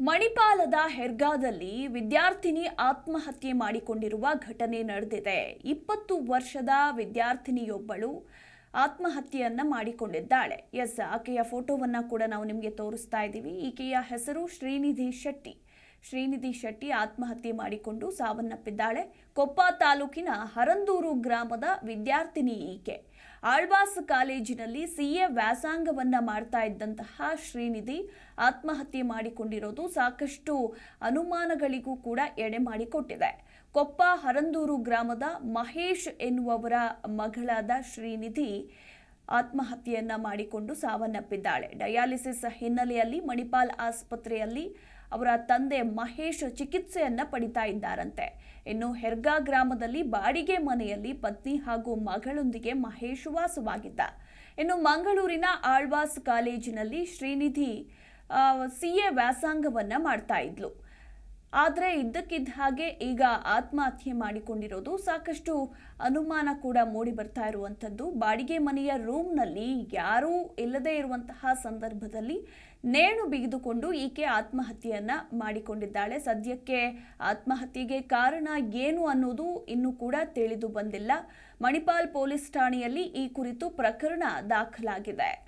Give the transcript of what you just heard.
ಮಣಿಪಾಲದ ಹೆರ್ಗಾದಲ್ಲಿ ವಿದ್ಯಾರ್ಥಿನಿ ಆತ್ಮಹತ್ಯೆ ಮಾಡಿಕೊಂಡಿರುವ ಘಟನೆ ನಡೆದಿದೆ. ಇಪ್ಪತ್ತು ವರ್ಷದ ವಿದ್ಯಾರ್ಥಿನಿಯೊಬ್ಬಳು ಆತ್ಮಹತ್ಯೆಯನ್ನು ಮಾಡಿಕೊಂಡಿದ್ದಾಳೆ. ಎಸ್, ಆಕೆಯ ಫೋಟೋವನ್ನ ಕೂಡ ನಾವು ನಿಮಗೆ ತೋರಿಸ್ತಾ ಇದ್ದೀವಿ ಈಕೆಯ ಹೆಸರು ಶ್ರೀನಿಧಿ ಶೆಟ್ಟಿ. ಶ್ರೀನಿಧಿ ಶೆಟ್ಟಿ ಆತ್ಮಹತ್ಯೆ ಮಾಡಿಕೊಂಡು ಸಾವನ್ನಪ್ಪಿದ್ದಾಳೆ. ಕೊಪ್ಪ ತಾಲೂಕಿನ ಹರಂದೂರು ಗ್ರಾಮದ ವಿದ್ಯಾರ್ಥಿನಿ ಈಕೆ. ಆಳ್ವಾಸ್ ಕಾಲೇಜಿನಲ್ಲಿ ಸಿಎ ವ್ಯಾಸಂಗವನ್ನ ಮಾಡ್ತಾ ಇದ್ದಂತಹ ಶ್ರೀನಿಧಿ ಆತ್ಮಹತ್ಯೆ ಮಾಡಿಕೊಂಡಿರೋದು ಸಾಕಷ್ಟು ಅನುಮಾನಗಳಿಗೂ ಕೂಡ ಎಡೆ ಮಾಡಿಕೊಟ್ಟಿದೆ. ಕೊಪ್ಪ ಹರಂದೂರು ಗ್ರಾಮದ ಮಹೇಶ್ ಎನ್ನುವವರ ಮಗಳಾದ ಶ್ರೀನಿಧಿ ಆತ್ಮಹತ್ಯೆಯನ್ನ ಮಾಡಿಕೊಂಡು ಸಾವನ್ನಪ್ಪಿದ್ದಾಳೆ. ಡಯಾಲಿಸಿಸ್ ಹಿನ್ನೆಲೆಯಲ್ಲಿ ಮಣಿಪಾಲ್ ಆಸ್ಪತ್ರೆಯಲ್ಲಿ ಅವರ ತಂದೆ ಮಹೇಶ್ ಚಿಕಿತ್ಸೆಯನ್ನ ಪಡಿತಾ ಇದ್ದಾರಂತೆ. ಇನ್ನು ಹೆರ್ಗಾ ಗ್ರಾಮದಲ್ಲಿ ಬಾಡಿಗೆ ಮನೆಯಲ್ಲಿ ಪತ್ನಿ ಹಾಗೂ ಮಗಳೊಂದಿಗೆ ಮಹೇಶ್ ವಾಸವಾಗಿದ್ದ. ಇನ್ನು ಮಂಗಳೂರಿನ ಆಳ್ವಾಸ್ ಕಾಲೇಜಿನಲ್ಲಿ ಶ್ರೀನಿಧಿ ಸಿಎ ವ್ಯಾಸಂಗವನ್ನ ಮಾಡ್ತಾ ಇದ್ಲು. ಆದರೆ ಇದ್ದಕ್ಕಿದ್ದ ಹಾಗೆ ಈಗ ಆತ್ಮಹತ್ಯೆ ಮಾಡಿಕೊಂಡಿರೋದು ಸಾಕಷ್ಟು ಅನುಮಾನ ಕೂಡ ಮೂಡಿ ಬರ್ತಾ ಇರುವಂಥದ್ದು. ಬಾಡಿಗೆ ಮನೆಯ ರೂಮ್ನಲ್ಲಿ ಯಾರೂ ಇಲ್ಲದೇ ಇರುವಂತಹ ಸಂದರ್ಭದಲ್ಲಿ ನೇಣು ಬಿಗಿದುಕೊಂಡು ಈಕೆ ಆತ್ಮಹತ್ಯೆಯನ್ನು ಮಾಡಿಕೊಂಡಿದ್ದಾಳೆ. ಸದ್ಯಕ್ಕೆ ಆತ್ಮಹತ್ಯೆಗೆ ಕಾರಣ ಏನು ಅನ್ನೋದು ಇನ್ನೂ ಕೂಡ ತಿಳಿದು ಬಂದಿಲ್ಲ. ಮಣಿಪಾಲ್ ಪೊಲೀಸ್ ಠಾಣೆಯಲ್ಲಿ ಈ ಕುರಿತು ಪ್ರಕರಣ ದಾಖಲಾಗಿದೆ.